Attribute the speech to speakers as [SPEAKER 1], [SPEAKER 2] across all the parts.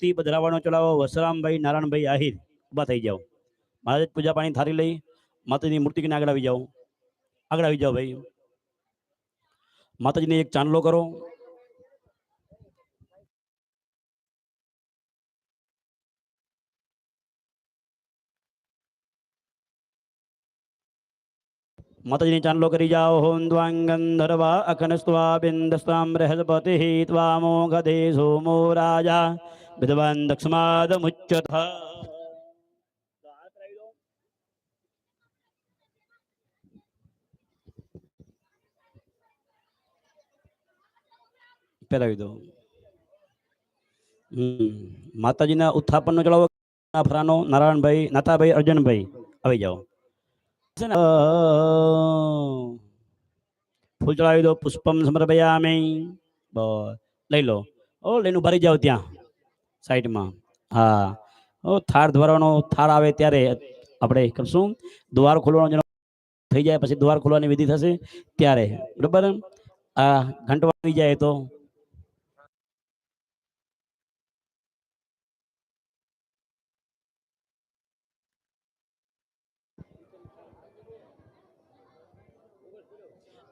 [SPEAKER 1] ती بدرવાનો ચલાવો વસરામભાઈ નારાણભાઈ આહીર ઉભા થઈ જાવ માતાજી પૂજાપાણી થારી લઈ માતાજી ની મૂર્તિ કે આગળ આવી જાવ આગળ આવી જાવ ભાઈ માતાજી ને એક ચાંંલો કરો માતાજી ને ચાંંલો કરી જાવ હોન્દવાંગં દર્વા અખનસ્વા બિન્દસ્તાંમ રહેજ પતિ હીત્વા મોઘ દેશો મોરાજા વિદ્વાન દક્ષમાદમુચ્યથ પહેરાવી દો માતાજીના ઉત્થાપનનો ચડાવો ફરાનો નારાયણભાઈ નાતાભાઈ અર્જુનભાઈ આવી જાઓ ફૂલ ચડાવી દો પુષ્પમ સમર્પયામી લઈ લો ઓ લઈને ભરી જાઓ ત્યાં સાઈડમાં હા થાર ધોરવાનો થાર આવે ત્યારે આપણે શું દ્વાર ખોલવાનો જેનો થઈ જાય પછી દ્વાર ખોલવાની વિધિ થશે ત્યારે બરાબર આ ઘંટ વાગી જાય તો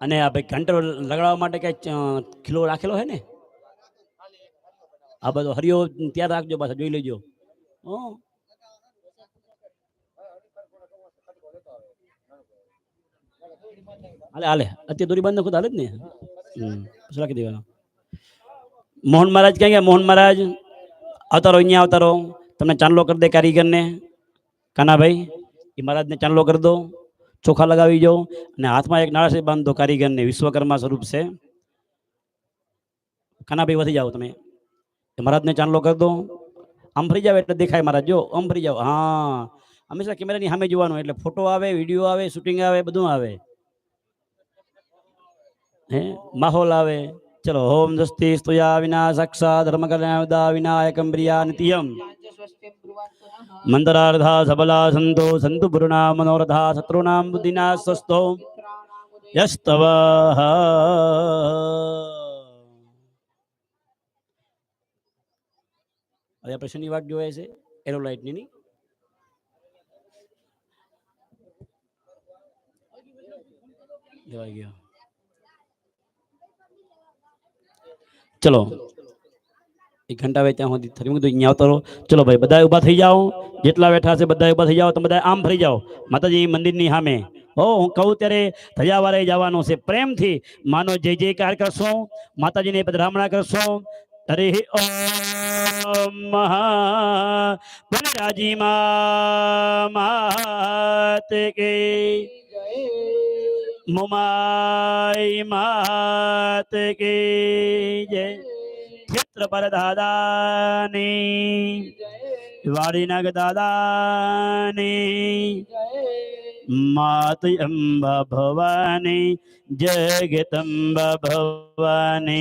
[SPEAKER 1] અને આપણે ઘંટ લગાડવા માટે કઈ ખીલો રાખેલો હોય ને આ બધો હરિયો ત્યાં રાખજો પાછા જોઈ લેજો હં હાલે હાલે અત્યારે દોરી બંધ નાખો હાલે જ ને પછી રાખી દેવાનો મોહન મહારાજ ક્યાં ગયા મોહન મહારાજ અવતારો અહીંયા અવતારો તમને ચાંદલો કરી દે કારીગરને કાનાભાઈ એ મહારાજને ચાંદલો કરી દો ચોખા લગાવી જાઓ અને હાથમાં એક નાળા બાંધો કારીગરને વિશ્વકર્મા સ્વરૂપ છે કાનાભાઈ વધી જાઓ તમે મારા દને ચાનલો કર દો આમ ભરી જાવ એટલે દેખાય મારા જો આમ ભરી જાવ હા હંમેશા કેમેરાની સામે જોવાનું એટલે ફોટો આવે વિડિયો આવે શૂટિંગ આવે બધું આવે હે માહોલ આવે ચલો હોમ દસ્તિય તોયા વિના સક્ષા ધર્મકલાય ઉદા વિનાયકમ્બ્રિયા નતીયમ મંત્રારધા સબલા સંતો સંતુ બુરુણા મનોરધા સત્રુના બુદ્ધિના સ્વસ્તો યશ તવા હવે આપણે શેની વાટ છે એરોલાઇટની નહીં ચલો એક ઘંટા વેચ્યા ત્યાં સુધી થયું કીધું અહીંયા આવતો ચલો ભાઈ બધા ઊભા થઈ જાઓ જેટલા બેઠા હશે બધા ઊભા થઈ જાઓ તો બધા આમ ફરી જાઓ માતાજી મંદિરની સામે ઓ હું કહું ત્યારે ધજાવારે જવાનો છે પ્રેમથી માનો જય જયકાર કરશો માતાજીને પધરામણા કરશો હરે महाजी मात के मुमाई मात के जय क्षेत्र पर दादा ने नग दादा ने मात अम्बा भवानी जगतम्बा भवानी